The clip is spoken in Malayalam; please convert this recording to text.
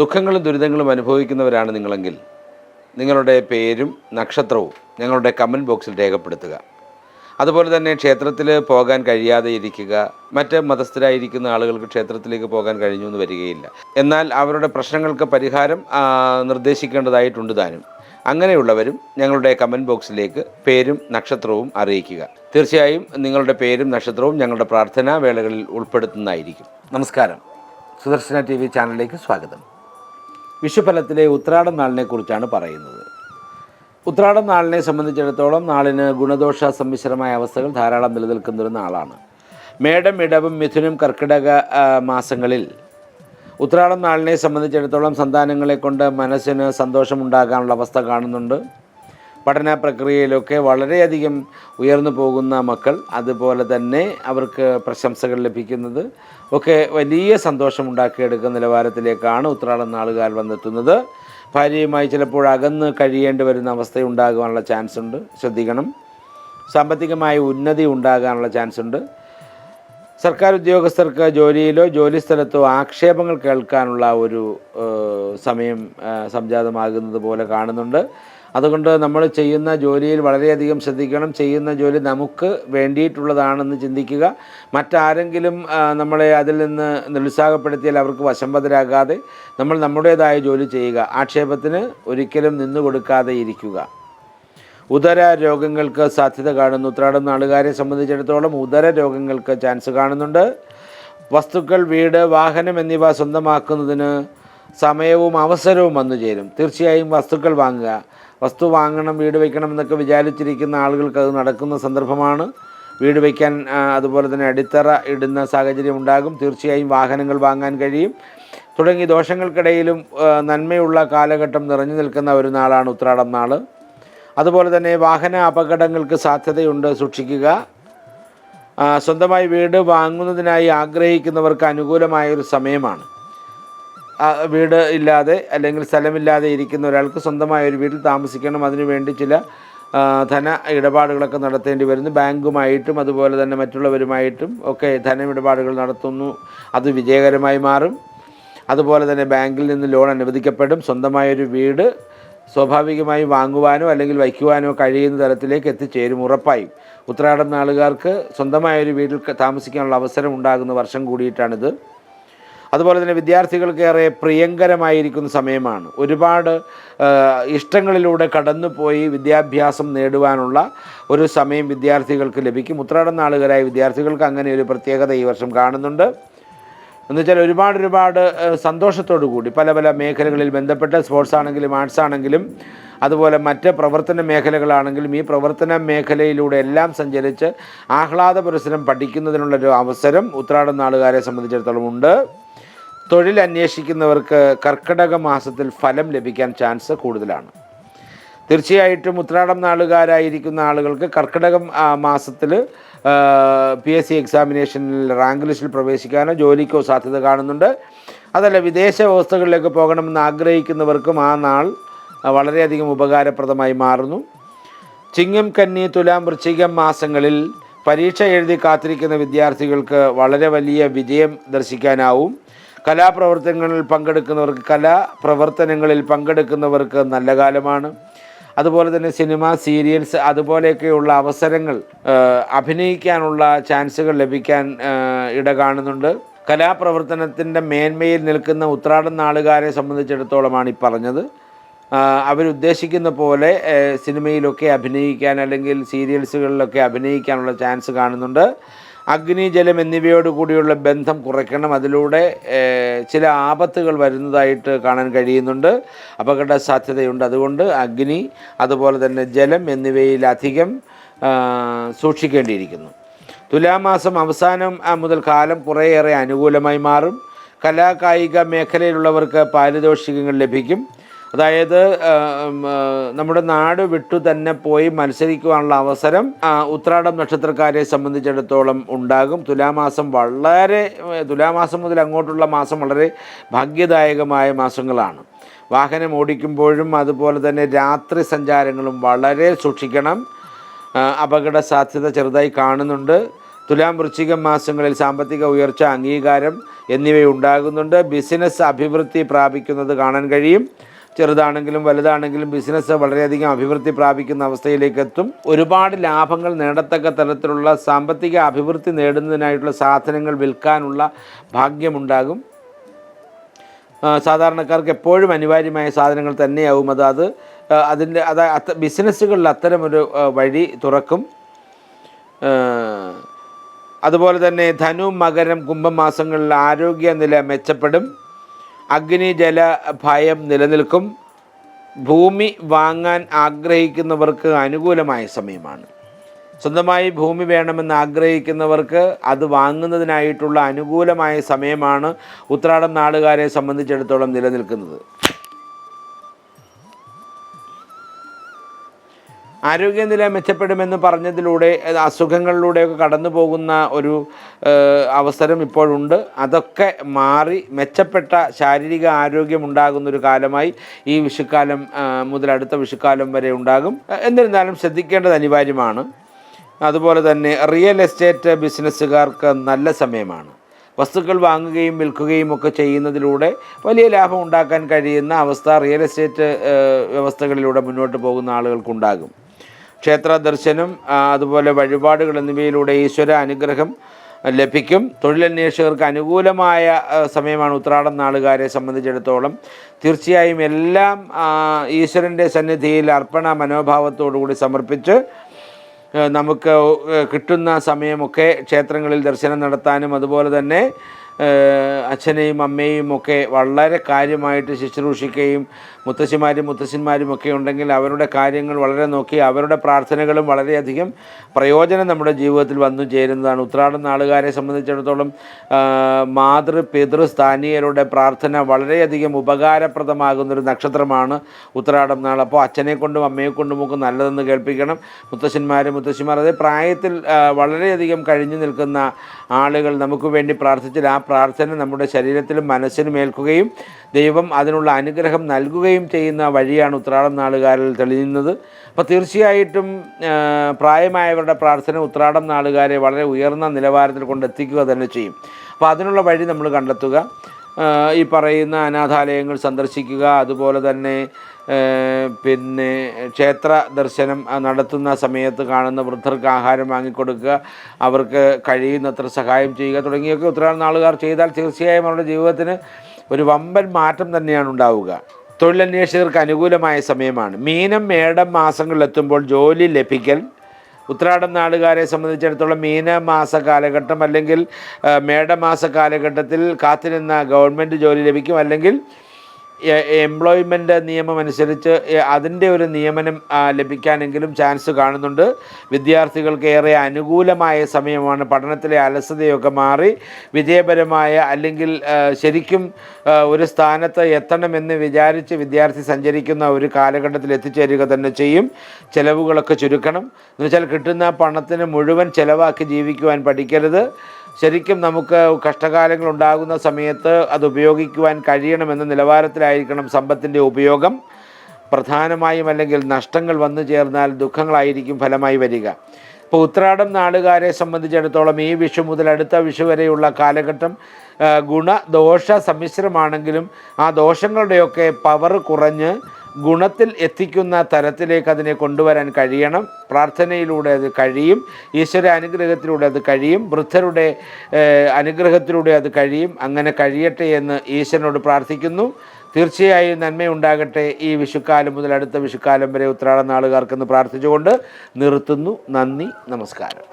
ദുഃഖങ്ങളും ദുരിതങ്ങളും അനുഭവിക്കുന്നവരാണ് നിങ്ങളെങ്കിൽ നിങ്ങളുടെ പേരും നക്ഷത്രവും ഞങ്ങളുടെ കമന്റ് ബോക്സിൽ രേഖപ്പെടുത്തുക. അതുപോലെ തന്നെ ക്ഷേത്രത്തിൽ പോകാൻ കഴിയാതെ ഇരിക്കുക. മറ്റ് മതസ്ഥരായിരിക്കുന്ന ആളുകൾക്ക് ക്ഷേത്രത്തിലേക്ക് പോകാൻ കഴിഞ്ഞു എന്ന് വരികയില്ല. എന്നാൽ അവരുടെ പ്രശ്നങ്ങൾക്ക് പരിഹാരം നിർദ്ദേശിക്കേണ്ടതായിട്ടുണ്ട് താനും. അങ്ങനെയുള്ളവരും ഞങ്ങളുടെ കമന്റ് ബോക്സിലേക്ക് പേരും നക്ഷത്രവും അറിയിക്കുക. തീർച്ചയായും നിങ്ങളുടെ പേരും നക്ഷത്രവും ഞങ്ങളുടെ പ്രാർത്ഥനാ വേളകളിൽ ഉൾപ്പെടുത്തുന്നതായിരിക്കും. നമസ്കാരം. സുദർശന ടി വി ചാനലിലേക്ക് സ്വാഗതം. വിഷുഫലത്തിലെ ഉത്രാടം നാളിനെ കുറിച്ചാണ് പറയുന്നത്. ഉത്രാടം നാളിനെ സംബന്ധിച്ചിടത്തോളം നാളിന് ഗുണദോഷ സമ്മിശ്രമായ അവസ്ഥകൾ ധാരാളം നിലനിൽക്കുന്നൊരു നാളാണ്. മേടം ഇടവും മിഥുനും കർക്കിടക മാസങ്ങളിൽ ഉത്രാടം നാളിനെ സംബന്ധിച്ചിടത്തോളം സന്താനങ്ങളെ കൊണ്ട് മനസ്സിന് സന്തോഷമുണ്ടാകാനുള്ള അവസ്ഥ കാണുന്നുണ്ട്. പഠന പ്രക്രിയയിലൊക്കെ വളരെയധികം ഉയർന്നു പോകുന്ന മക്കൾ അതുപോലെ തന്നെ അവർക്ക് പ്രശംസകൾ ലഭിക്കുന്നത് ഒക്കെ വലിയ സന്തോഷമുണ്ടാക്കിയെടുക്കുന്ന നിലവാരത്തിലേക്കാണ് ഉത്രാടം നാളുകാർ വന്നെത്തുന്നത്. ഭാര്യയുമായി ചിലപ്പോൾ അകന്ന് കഴിയേണ്ടി വരുന്ന അവസ്ഥ ഉണ്ടാകാനുള്ള ചാൻസ് ഉണ്ട് ശ്രദ്ധിക്കണം. സാമ്പത്തികമായ ഉന്നതി ഉണ്ടാകാനുള്ള ചാൻസ് ഉണ്ട് സർക്കാർ ഉദ്യോഗസ്ഥർക്ക് ജോലിയിലോ ജോലിസ്ഥലത്തോ ആക്ഷേപങ്ങൾ കേൾക്കാനുള്ള ഒരു സമയം സംജാതമാകുന്നത് പോലെ കാണുന്നുണ്ട്. അതുകൊണ്ട് നമ്മൾ ചെയ്യുന്ന ജോലിയിൽ വളരെയധികം ശ്രദ്ധിക്കണം. ചെയ്യുന്ന ജോലി നമുക്ക് വേണ്ടിയിട്ടുള്ളതാണെന്ന് ചിന്തിക്കുക. മറ്റാരെങ്കിലും നമ്മളെ അതിൽ നിന്ന് നിരുത്സാഹപ്പെടുത്തിയാൽ അവർക്ക് വശംവദരാകാതെ നമ്മൾ നമ്മുടേതായ ജോലി ചെയ്യുക. ആക്ഷേപത്തിന് ഒരിക്കലും നിന്നു കൊടുക്കാതെ ഇരിക്കുക. ഉദര രോഗങ്ങൾക്ക് സാധ്യത കാണുന്നു. ഉത്രാടം നാളുകാരെ സംബന്ധിച്ചിടത്തോളം ഉദര രോഗങ്ങൾക്ക് ചാൻസ് കാണുന്നുണ്ട്. വസ്തുക്കൾ വീട് വാഹനം എന്നിവ സ്വന്തമാക്കുന്നതിന് സമയവും അവസരവും വന്നു ചേരും തീർച്ചയായും വസ്തുക്കൾ വാങ്ങുക. വസ്തു വാങ്ങണം വീട് വയ്ക്കണം എന്നൊക്കെ വിചാരിച്ചിരിക്കുന്ന ആളുകൾക്ക് അത് നടക്കുന്ന സന്ദർഭമാണ്. വീട് വയ്ക്കാൻ അതുപോലെ തന്നെ അടിത്തറ ഇടുന്ന സാഹചര്യം ഉണ്ടാകും. തീർച്ചയായും വാഹനങ്ങൾ വാങ്ങാൻ കഴിയും. തുടങ്ങി ദോഷങ്ങൾക്കിടയിലും നന്മയുള്ള കാലഘട്ടം നിറഞ്ഞു നിൽക്കുന്ന ഒരു നാളാണ് ഉത്രാടം നാൾ അതുപോലെ തന്നെ വാഹന അപകടങ്ങൾക്ക് സാധ്യതയുണ്ട് സൂക്ഷിക്കുക. സ്വന്തമായി വീട് വാങ്ങുന്നതിനായി ആഗ്രഹിക്കുന്നവർക്ക് അനുകൂലമായൊരു സമയമാണ്. വീട് ഇല്ലാതെ അല്ലെങ്കിൽ സ്ഥലമില്ലാതെ ഇരിക്കുന്ന ഒരാൾക്ക് സ്വന്തമായ ഒരു വീട്ടിൽ താമസിക്കണം. അതിനുവേണ്ടി ചില ധന ഇടപാടുകളൊക്കെ നടത്തേണ്ടി വരുന്നു. ബാങ്കുമായിട്ടും അതുപോലെ തന്നെ മറ്റുള്ളവരുമായിട്ടും ഒക്കെ ധനമിടപാടുകൾ നടത്തുന്നു. അത് വിജയകരമായി മാറും. അതുപോലെ തന്നെ ബാങ്കിൽ നിന്ന് ലോൺ അനുവദിക്കപ്പെടും. സ്വന്തമായൊരു വീട് സ്വാഭാവികമായി വാങ്ങുവാനോ അല്ലെങ്കിൽ വയ്ക്കുവാനോ കഴിയുന്ന തരത്തിലേക്ക് എത്തിച്ചേരും ഉറപ്പായും. ഉത്രാടം നാളുകാർക്ക് സ്വന്തമായൊരു വീട്ടിൽ താമസിക്കാനുള്ള അവസരം ഉണ്ടാകുന്ന വർഷം കൂടിയിട്ടാണിത്. അതുപോലെ തന്നെ വിദ്യാർത്ഥികൾക്ക് ഏറെ പ്രിയങ്കരമായിരിക്കുന്ന സമയമാണ്. ഒരുപാട് ഇഷ്ടങ്ങളിലൂടെ കടന്നുപോയി വിദ്യാഭ്യാസം നേടുവാനുള്ള ഒരു സമയം വിദ്യാർത്ഥികൾക്ക് ലഭിക്കും. ഉത്രാടം നാളുകാരായ വിദ്യാർത്ഥികൾക്ക് അങ്ങനെ ഒരു പ്രത്യേകത ഈ വർഷം കാണുന്നുണ്ട്. എന്നുവെച്ചാൽ ഒരുപാട് ഒരുപാട് സന്തോഷത്തോടു കൂടി പല പല മേഖലകളിൽ ബന്ധപ്പെട്ട സ്പോർട്സ് ആണെങ്കിലും ആർട്സ് ആണെങ്കിലും അതുപോലെ മറ്റ് പ്രവർത്തന മേഖലകളാണെങ്കിലും ഈ പ്രവർത്തന മേഖലയിലൂടെ എല്ലാം സഞ്ചരിച്ച് ആഹ്ലാദ പുരസരം പഠിക്കുന്നതിനുള്ളൊരു അവസരം ഉത്രാടം നാളുകാരെ സംബന്ധിച്ചിടത്തോളം ഉണ്ട്. തൊഴിൽ അന്വേഷിക്കുന്നവർക്ക് കർക്കിടക മാസത്തിൽ ഫലം ലഭിക്കാൻ ചാൻസ് കൂടുതലാണ്. തീർച്ചയായിട്ടും ഉത്രാടം നാളുകാരായിരിക്കുന്ന ആളുകൾക്ക് കർക്കിടക മാസത്തിൽ പി എസ് സി എക്സാമിനേഷനിൽ റാങ്ക് ലിസ്റ്റിൽ പ്രവേശിക്കാനോ ജോലിക്കോ സാധ്യത കാണുന്നുണ്ട്. അതല്ല വിദേശ വ്യവസ്ഥകളിലേക്ക് പോകണമെന്ന് ആഗ്രഹിക്കുന്നവർക്കും ആ നാൾ വളരെയധികം ഉപകാരപ്രദമായി മാറുന്നു. ചിങ്ങം കന്നി തുലാം വൃശ്ചികം മാസങ്ങളിൽ പരീക്ഷ എഴുതി കാത്തിരിക്കുന്ന വിദ്യാർത്ഥികൾക്ക് വളരെ വലിയ വിജയം ദർശിക്കാനാവും. കലാപ്രവർത്തനങ്ങളിൽ പങ്കെടുക്കുന്നവർക്ക് കലാപ്രവർത്തനങ്ങളിൽ പങ്കെടുക്കുന്നവർക്ക് നല്ല കാലമാണ്. അതുപോലെ തന്നെ സിനിമ സീരിയൽസ് അതുപോലെയൊക്കെയുള്ള അവസരങ്ങൾ അഭിനയിക്കാനുള്ള ചാൻസുകൾ ലഭിക്കാൻ ഇട കാണുന്നുണ്ട്. കലാപ്രവർത്തനത്തിന്റെ മേന്മയിൽ നിൽക്കുന്ന ഉത്രാടൻ നാളുകാരെ സംബന്ധിച്ചിടത്തോളമാണ് ഈ പറഞ്ഞത്. അവരുദ്ദേശിക്കുന്ന പോലെ സിനിമയിലൊക്കെ അഭിനയിക്കാൻ അല്ലെങ്കിൽ സീരിയൽസുകളിലൊക്കെ അഭിനയിക്കാനുള്ള ചാൻസ് കാണുന്നുണ്ട്. അഗ്നി ജലം എന്നിവയോട് കൂടിയുള്ള ബന്ധം കുറയ്ക്കണം. അതിലൂടെ ചില ആപത്തുകൾ വരുന്നതായിട്ട് കാണാൻ കഴിയുന്നുണ്ട്. അപകട സാധ്യതയുണ്ട് അതുകൊണ്ട് അഗ്നി അതുപോലെ തന്നെ ജലം എന്നിവയിലധികം സൂക്ഷിക്കേണ്ടിയിരിക്കുന്നു. തുലാമാസം അവസാനം മുതൽ കാലം കുറേയേറെ അനുകൂലമായി മാറും. കലാകായിക മേഖലയിലുള്ളവർക്ക് പാരിതോഷികങ്ങൾ ലഭിക്കും. അതായത് നമ്മുടെ നാട് വിട്ടു തന്നെ പോയി മത്സരിക്കുവാനുള്ള അവസരം ഉത്രാടം നക്ഷത്രക്കാരെ സംബന്ധിച്ചിടത്തോളം ഉണ്ടാകും. തുലാമാസം വളരെ തുലാമാസം മുതൽ അങ്ങോട്ടുള്ള മാസം വളരെ ഭാഗ്യദായകമായ മാസങ്ങളാണ്. വാഹനം ഓടിക്കുമ്പോഴും അതുപോലെ തന്നെ രാത്രി സഞ്ചാരങ്ങളും വളരെ സൂക്ഷിക്കണം. അപകട സാധ്യത ചെറുതായി കാണുന്നുണ്ട്. തുലാം വൃശ്ചിക മാസങ്ങളിൽ സാമ്പത്തിക ഉയർച്ച അംഗീകാരം എന്നിവയുണ്ടാകുന്നുണ്ട്. ബിസിനസ് അഭിവൃദ്ധി പ്രാപിക്കുന്നത് കാണാൻ കഴിയും. ചെറുതാണെങ്കിലും വലുതാണെങ്കിലും ബിസിനസ് വളരെയധികം അഭിവൃദ്ധി പ്രാപിക്കുന്ന അവസ്ഥയിലേക്ക് എത്തും. ഒരുപാട് ലാഭങ്ങൾ നേടത്തക്ക തരത്തിലുള്ള സാമ്പത്തിക അഭിവൃദ്ധി നേടുന്നതിനായിട്ടുള്ള സാധനങ്ങൾ വിൽക്കാനുള്ള ഭാഗ്യമുണ്ടാകും. സാധാരണക്കാർക്ക് എപ്പോഴും അനിവാര്യമായ സാധനങ്ങൾ തന്നെയാവും അത്. അത് അതിന്റെ അത് ബിസിനസ്സുകളിൽ അത്തരമൊരു വഴി തുറക്കും. അതുപോലെ തന്നെ ധനു മകരം കുംഭമാസങ്ങളിൽ ആരോഗ്യനില മെച്ചപ്പെടും. അഗ്നി ജല ഭയം നിലനിൽക്കും. ഭൂമി വാങ്ങാൻ ആഗ്രഹിക്കുന്നവർക്ക് അനുകൂലമായ സമയമാണ്. സ്വന്തമായി ഭൂമി വേണമെന്ന് ആഗ്രഹിക്കുന്നവർക്ക് അത് വാങ്ങുന്നതിനായിട്ടുള്ള അനുകൂലമായ സമയമാണ് ഉത്രാടം നാടുകാരെ സംബന്ധിച്ചിടത്തോളം നിലനിൽക്കുന്നത്. ആരോഗ്യനില മെച്ചപ്പെടുമെന്ന് പറഞ്ഞതിലൂടെ അസുഖങ്ങളിലൂടെയൊക്കെ കടന്നു പോകുന്ന ഒരു അവസരം ഇപ്പോഴുണ്ട്. അതൊക്കെ മാറി മെച്ചപ്പെട്ട ശാരീരിക ആരോഗ്യം ഉണ്ടാകുന്ന ഒരു കാലമായി ഈ വിഷുക്കാലം മുതൽ അടുത്ത വിഷുക്കാലം വരെ ഉണ്ടാകും. എന്നിരുന്നാലും ശ്രദ്ധിക്കേണ്ടത് അനിവാര്യമാണ്. അതുപോലെ തന്നെ റിയൽ എസ്റ്റേറ്റ് ബിസിനസ്സുകാർക്ക് നല്ല സമയമാണ്. വസ്തുക്കൾ വാങ്ങുകയും വിൽക്കുകയും ഒക്കെ ചെയ്യുന്നതിലൂടെ വലിയ ലാഭം ഉണ്ടാക്കാൻ കഴിയുന്ന അവസ്ഥ റിയൽ എസ്റ്റേറ്റ് വ്യവസ്ഥകളിലൂടെ മുന്നോട്ട് പോകുന്ന ആളുകൾക്കുണ്ടാകും. ക്ഷേത്ര ദർശനം അതുപോലെ വഴിപാടുകൾ എന്നിവയിലൂടെ ഈശ്വര അനുഗ്രഹം ലഭിക്കും. തൊഴിലന്വേഷകർക്ക് അനുകൂലമായ സമയമാണ് ഉത്രാടം നാളുകാരെ സംബന്ധിച്ചിടത്തോളം. തീർച്ചയായും എല്ലാം ഈശ്വരന്റെ സന്നിധിയിൽ അർപ്പണ മനോഭാവത്തോടുകൂടി സമർപ്പിച്ച് നമുക്ക് കിട്ടുന്ന സമയമൊക്കെ ക്ഷേത്രങ്ങളിൽ ദർശനം നടത്താനും അതുപോലെ തന്നെ അച്ഛനെയും അമ്മയും ഒക്കെ വളരെ കാര്യമായിട്ട് ശുശ്രൂഷിക്കുകയും മുത്തശ്ശിമാരും മുത്തശ്ശന്മാരും ഒക്കെ ഉണ്ടെങ്കിൽ അവരുടെ കാര്യങ്ങൾ വളരെ നോക്കി അവരുടെ പ്രാർത്ഥനകളും വളരെയധികം പ്രയോജനം നമ്മുടെ ജീവിതത്തിൽ വന്നു ചേരുന്നതാണ്. ഉത്രാടം നാളുകാരെ സംബന്ധിച്ചിടത്തോളം മാതൃ പിതൃ സ്ഥാനീയരുടെ പ്രാർത്ഥന വളരെയധികം ഉപകാരപ്രദമാകുന്നൊരു നക്ഷത്രമാണ് ഉത്രാടം നാൾ. അപ്പോൾ അച്ഛനെ കൊണ്ടും അമ്മയെ കൊണ്ടും ഒക്കെ നല്ലതെന്ന് കേൾപ്പിക്കണം. മുത്തശ്ശന്മാർ മുത്തശ്ശിമാർ അതേ പ്രായത്തിൽ വളരെയധികം കഴിഞ്ഞു നിൽക്കുന്ന ആളുകൾ നമുക്ക് വേണ്ടി പ്രാർത്ഥിച്ചാൽ ആ പ്രാർത്ഥന നമ്മുടെ ശരീരത്തിലും മനസ്സിനും ഏൽക്കുകയും ദൈവം അതിനുള്ള അനുഗ്രഹം നൽകുകയും ചെയ്യുന്ന വഴിയാണ് ഉത്രാടം നാളുകാരിൽ തെളിയുന്നത്. അപ്പോൾ തീർച്ചയായിട്ടും പ്രായമായവരുടെ പ്രാർത്ഥന ഉത്രാടം നാളുകാരെ വളരെ ഉയർന്ന നിലവാരത്തിൽ കൊണ്ടെത്തിക്കുക തന്നെ ചെയ്യും. അപ്പോൾ അതിനുള്ള വഴി നമ്മൾ കണ്ടെത്തുക. ഈ പറയുന്ന അനാഥാലയങ്ങൾ സന്ദർശിക്കുക അതുപോലെ തന്നെ പിന്നെ ക്ഷേത്ര ദർശനം നടത്തുന്ന സമയത്ത് കാണുന്ന വൃദ്ധർക്ക് ആഹാരം വാങ്ങിക്കൊടുക്കുക അവർക്ക് കഴിയുന്നത്ര സഹായം ചെയ്യുക തുടങ്ങിയൊക്കെ ഉത്തരാടം നാളുകാർ ചെയ്താൽ തീർച്ചയായും അവരുടെ ജീവിതത്തിന് ഒരു വമ്പൻ മാറ്റം തന്നെയാണ് ഉണ്ടാവുക. തൊഴിലന്വേഷകർക്ക് അനുകൂലമായ സമയമാണ്. മീനം മേടം മാസങ്ങളിലെത്തുമ്പോൾ ജോലി ലഭിക്കൽ ഉത്രാടം നാടുകാരെ സംബന്ധിച്ചിടത്തോളം മീനമാസ കാലഘട്ടം അല്ലെങ്കിൽ മേടമാസ കാലഘട്ടത്തിൽ കാത്തിരുന്ന ഗവൺമെന്റ് ജോലി ലഭിക്കും. അല്ലെങ്കിൽ എംപ്ലോയ്മെന്റ് നിയമം അനുസരിച്ച് അതിന്റെ ഒരു നിയമനം ലഭിക്കാനെങ്കിലും ചാൻസ് കാണുന്നുണ്ട്. വിദ്യാർത്ഥികൾക്ക് ഏറെ അനുകൂലമായ സമയമാണ്. പഠനത്തിലെ അലസതയൊക്കെ മാറി വിജയപരമായ അല്ലെങ്കിൽ ശരിക്കും ഒരു സ്ഥാനത്ത് എത്തണമെന്ന് വിചാരിച്ച് വിദ്യാർത്ഥി സഞ്ചരിക്കുന്ന ഒരു കാലഘട്ടത്തിൽ എത്തിച്ചേരുക തന്നെ ചെയ്യും. ചിലവുകളൊക്കെ ചുരുക്കണം. എന്നുവെച്ചാൽ കിട്ടുന്ന പണത്തിന് മുഴുവൻ ചിലവാക്കി ജീവിക്കുവാൻ പഠിക്കരുത്. ശരിക്കും നമുക്ക് കഷ്ടകാലങ്ങൾ ഉണ്ടാകുന്ന സമയത്ത് അത് ഉപയോഗിക്കുവാൻ കഴിയണമെന്ന നിലവാരത്തിലായിരിക്കണം സമ്പത്തിന്റെ ഉപയോഗം. പ്രധാനമായും അല്ലെങ്കിൽ നഷ്ടങ്ങൾ വന്നു ചേർന്നാൽ ദുഃഖങ്ങളായിരിക്കും ഫലമായി വരിക. ഇപ്പോൾ ഉത്രാടം നാടുകാരെ സംബന്ധിച്ചിടത്തോളം ഈ വിഷു മുതൽ അടുത്ത വിഷു വരെയുള്ള കാലഘട്ടം ഗുണ ദോഷ സമ്മിശ്രമാണെങ്കിലും ആ ദോഷങ്ങളുടെയൊക്കെ പവർ കുറഞ്ഞ് ഗുണത്തിൽ എത്തിക്കുന്ന തരത്തിലേക്ക് അതിനെ കൊണ്ടുവരാൻ കഴിയണം. പ്രാർത്ഥനയിലൂടെ അത് കഴിയും. ഈശ്വര അനുഗ്രഹത്തിലൂടെ അത് കഴിയും. വൃദ്ധരുടെ അനുഗ്രഹത്തിലൂടെ അത് കഴിയും. അങ്ങനെ കഴിയട്ടെ എന്ന് ഈശ്വരനോട് പ്രാർത്ഥിക്കുന്നു. തീർച്ചയായും നന്മയുണ്ടാകട്ടെ ഈ വിഷുക്കാലം മുതൽ അടുത്ത വിഷുക്കാലം വരെ ഉത്രാടം നാളുകാർക്കെന്ന് പ്രാർത്ഥിച്ചുകൊണ്ട് നിർത്തുന്നു. നന്ദി നമസ്കാരം.